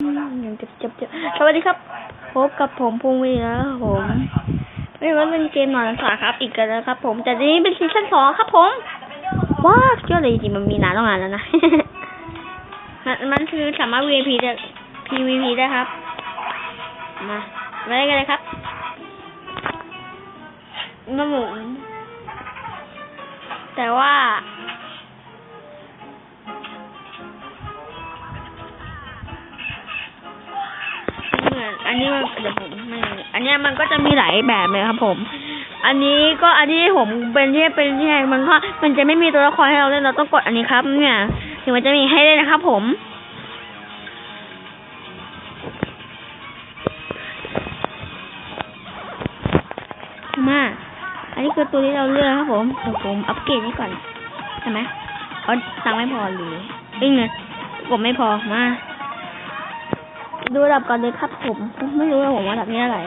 ยังเจ็บเจ็บเจ็บสวัสดีครับ พบกับผมภูมินะครับผม ไม่ว่าเป็นเกมหนอนสาครับ อีกกันแล้วครับผม แต่ทีนี้เป็นซีซั่นสองครับผม ว้าวเชื่อเลยจริงมันมีนานต้องนานแล้วนะ มันมันคือสามารถ VP ได้ PVP ได้ครับ มา มาเล่นกันเลยครับมาหมุนแต่ว่า อันนี้มันเดี๋ยวผมไม่อันนี้มันก็จะมีหลายแบบเลยครับ ผม อันนี้ก็อันที่ผมเป็นที่เป็นที่มันก็มันจะไม่มีตัวละครให้เราเล่นเราต้องกดอันนี้ครับ เนี่ยถึงมันจะมีให้เล่นนะครับ ผมมาอันนี้คือตัวที่เราเลือกครับผมเดี๋ยวผมอัปเกรดนี้ก่อนใช่ไหมเอาตังไม่พอหรือเอ้ยเงินกดไม่พอมา ดูระดับก่อนเลยครับผมไม่รู้ว่าผมว่าระดับนี้อะไร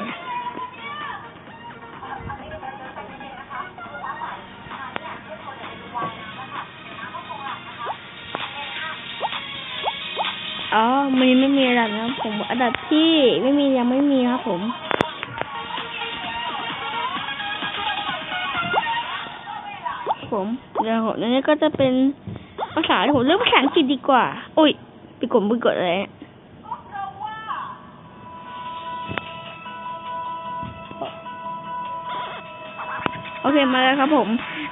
อ๋อมันไม่มีระดับนะผมอันดับที่ไม่มียังไม่มีครับผม ผมเดี๋ยวผมนนี้ก็จะเป็นภาษาผมเลือกภาษาอังกฤษดีกว่า อุ้ยไปกดไปกดอะไรเนี่ย โอเคมาแล้วครับผม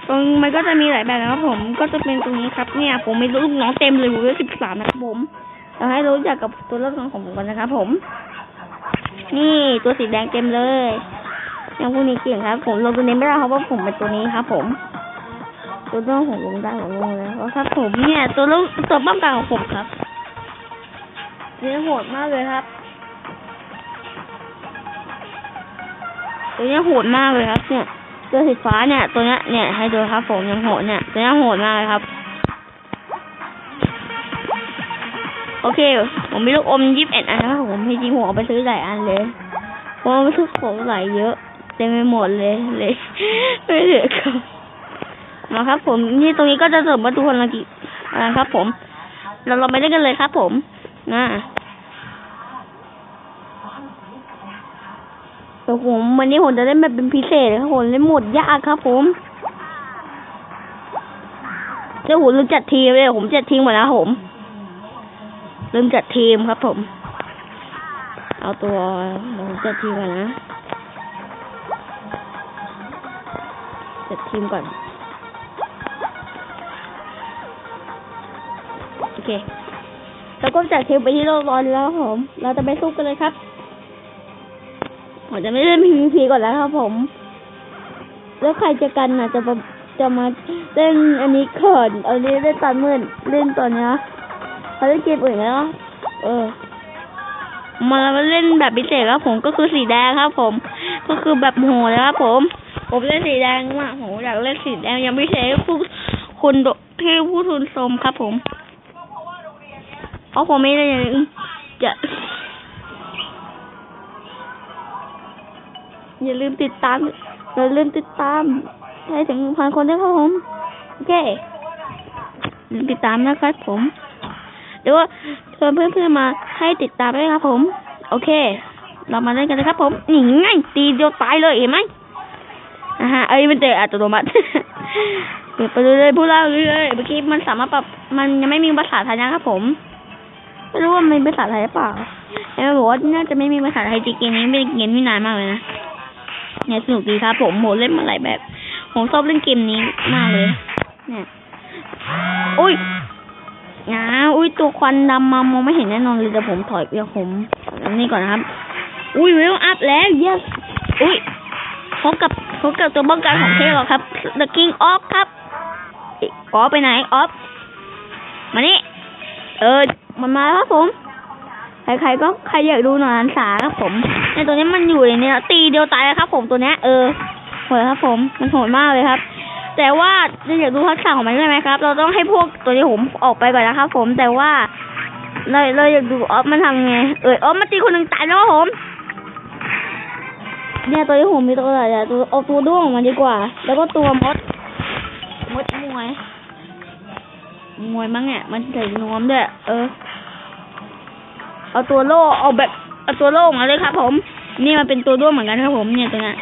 ตรงมันก็จะมีหลายแบบนะครับ ผมก็จะเป็นตรงนี้ครับเนี่ย ผมมีลูกน้องเต็มเลยผมอายุสิบสามนะครับผมเราให้รู้จักกับตัวเลือกของผมก่อนนะครับผม นี่ตัวสีแดงเต็มเลยยังพวกนี้เก่งครับ ผมลงตัวนี้ไม่ได้ครับว่าผมเป็นตัวนี้ครับ ผม ตัวต้องของลงได้ของลงแล้วครับ ผมเนี่ยตัวลูกตัวป้องกันของผมครับนี่โหดมากเลยครับตัวนี้โหดมากเลยครับเนี่ย ตัวสีฟ้าเนี่ย ตัวเนี้ยเนี่ยให้ดูครับผมยังโหดเนี่ย ตัวเนี้ยโหดมากเลยครับ โอเค ผมมีลูกอมยี่สิบเอ็ดอันนะครับผมจริงๆผมเอาไปซื้อหลายอันเลยผมเอาไปซื้อของหลายเยอะเต็มไปหมดเลยเลยไม่เหลือครับมาครับ ผมนี่ตรงนี้ก็จะเสริมประตูคนละกี่นะครับ ผม เราเราไปเล่นกันเลยครับ ผมนะ แต่ผมวันนี้ผมจะเล่นแบบเป็นพิเศษครับผมเล่นหมดยากครับผมเดี๋ยวผมลืมจัดทีมเลยผมจัดทีมหมดแล้วผมลืมจัดทีมครับ ผม เอาตัวผมจัดทีมก่อนนะจัดทีมก่อนโอเคแล้วก็จัดทีมไปที่โลกร้อนแล้วครับผม เราจะไปสู้กันเลยครับ ผมจะไม่เล่น PVP ก่อนแล้วครับผม แล้วใครจะกันน่ะจะมาจะมาเล่นอันนี้เขินอันนี้เล่นตอนมืดเล่นตอนเนี้เขาเล่นเกมอื่นแล้วเออ มาเล่นแบบพิเศษครับผมก็คือสีแดงครับ ผม ก็คือแบบโหนะครับผม ผมเล่นสีแดงมากผมอยากเล่นสีแดงยังพิเศษให้ผู้คุณโดที่ผู้ทุนชมครับผมเพราะผมไม่ได้จะ อย่าลืมติดตาม อย่าลืมติดตาม ให้ถึงพันคนด้วยครับผม โอเคอย่าลืมติดตามนะครับผม เดี๋ยวเชิญเพื่อนๆมาให้ติดตามด้วยครับผม โอเค เรามาเล่นกันเลยครับผมนี่ไงตีเดียวตายเลยเห็นไหมอ่าฮะเอ้ยมันเจออัตโนมัติเปิดไปเลยพูดเล่าเลยเมื่อกี้มันสามารถปรับ มันยังไม่มีภาษาไทยนะครับผมไม่รู้ว่ามันมีภาษาไทยหรือเปล่าเอ็มบอกว่าน่าจะไม่มีภาษาไทยจริงเกมนี้เป็นเกมที่นานมากเลยนะ เนี่ยสนุกดีครับ ผมโหเล่นมาหลายแบบ ผมชอบเล่นเกมนี้มากเลย เนี่ยอุ้ยอ้าอุ้ยตัวควันดำมามองไม่เห็นแน่นอนเลยแต่ผมถอยเดี๋ยวผมอันนี้ก่อนนะครับ อุ้ยเวลอัพแล้ว yes อุ้ยพบกับพบกับตัวป้องกันของเทพหรอครับ The King of ครับอออฟไปไหนออฟมานี่เออมันมาแล้วครับผม ใครๆก็ใครอยากดูหนอนสาครับผมในตัวนี้มันอยู่ในเนี้ยตีเดียวตายครับ ผมตัวนี้เออโหดครับ ผมมันโหดมากเลยครับ แต่ว่าจะอยากดูทักษะของมันได้ไหมครับ เราต้องให้พวกตัวนี้ผมออกไปก่อนนะครับ ผมแต่ว่าเราเราอยากดูออฟมันทำไงเออออฟมันตีคนหนึ่งตายแล้วครับผมเนี่ยตัวที่ผมมีตัวอะไรอะตัวเอาตัวด้วงออกมาดีกว่า แล้วก็ตัวมด มดมวย มวยมั้งเนี่ยมันใส่นวมด้วย เออ เอาตัวโล่เอาแบบเอาตัวโล่มาเลยครับ ผม นี่มันเป็นตัวด้วงเหมือนกันครับผมเนี่ยตัวนี้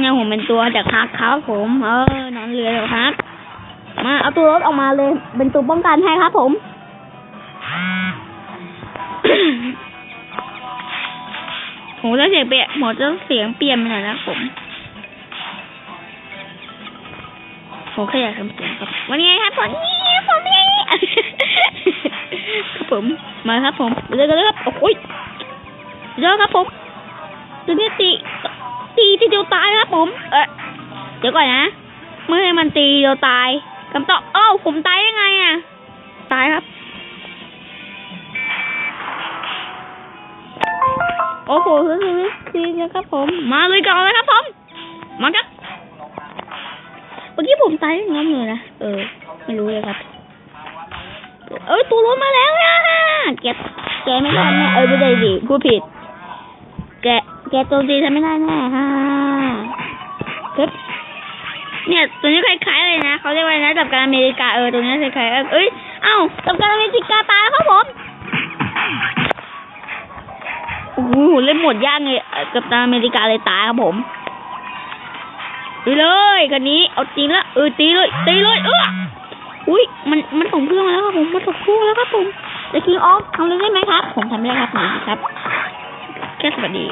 เนี่ยผมเป็นตัวจากฮักครับผม เออนอนเรือจากฮักมาเอาตัวรถออกมาเลย เป็นตัวป้องกันให้ครับผมผมจะเสียงเปลี่ยนผมอจะเสียงเปลี่ยนไปหน่อยนะผมผมแค่อยากทำเสียงครับ วันนี้ครับผมนี่ผมนี่ ผมมาครับผมเร็วกันเลยครับโอ้ยเร็วครับผมตัวนี้ตีตีทีเดียวตายครับผม เออเดี๋ยวก่อนนะเมื่อให้มันตีเดียวตายคำตอบเอ้าผมตายยังไงอะ ตายครับ โอ้โหคือคือนะครับผม มาเลยก่อนเลยครับผม มาครับเมื่อกี้ผมตายง้อมเลยนะ เออ ไม่รู้เลยครับ เอ้ยตัวรถมาแล้วนะแกแกไม่ได้แน่เออไม่ได้ดิพูดผิด แกแกโจมตีฉันไม่ได้แน่ฮ่าครับเนี่ยตัวนี้คล้ายๆเลยนะเขาเรียกว่าอะไรนะดับการอเมริกาเออตัวนี้คล้ายๆเอ้ยเอ้าดับการอเมริกาตายครับผมโอ้โหเล่นหมดยากเลยเอ่อกับตาอเมริกาเลยตายครับผมตีเลยกันนี้เอาจริงละเออตีเลยตีเลยเอออุ้ยมันมันส่ง เพื่อนมาแล้วครับผมมันส่งเพื่อนแล้วครับผมจะคิงออฟทำเลยได้ไหมครับ ผมทำไม่ได้ครับหนครับแค่สวัสดี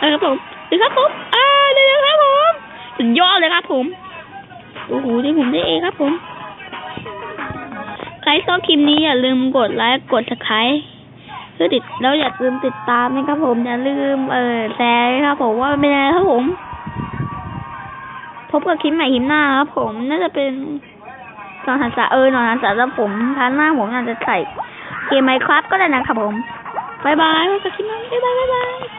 นะครับผมดีครับผมอ่าได้แล้วครับผมสุดยอดเลยครับผมโอ้โหที่ผมได้เองครับผมใครชอบคลิปนี้อย่าลืมกดไลค์กด subscribe เพื่อติดแล้วอย่าลืมติดตามนะครับผมอย่าลืมเออแชร์ครับผมว่าเป็นยังไงครับผม พบกับคลิปใหม่คลิปหน้าครับผมน่าจะเป็น นอนหันษาเออนอนหันษาแล้วผมพันหน้าผมน่าจะใส่เกมไมครับก็ได้นะครับผมบายบายไว้กับคลิปหน้าบ๊ายบายบ๊ายบาย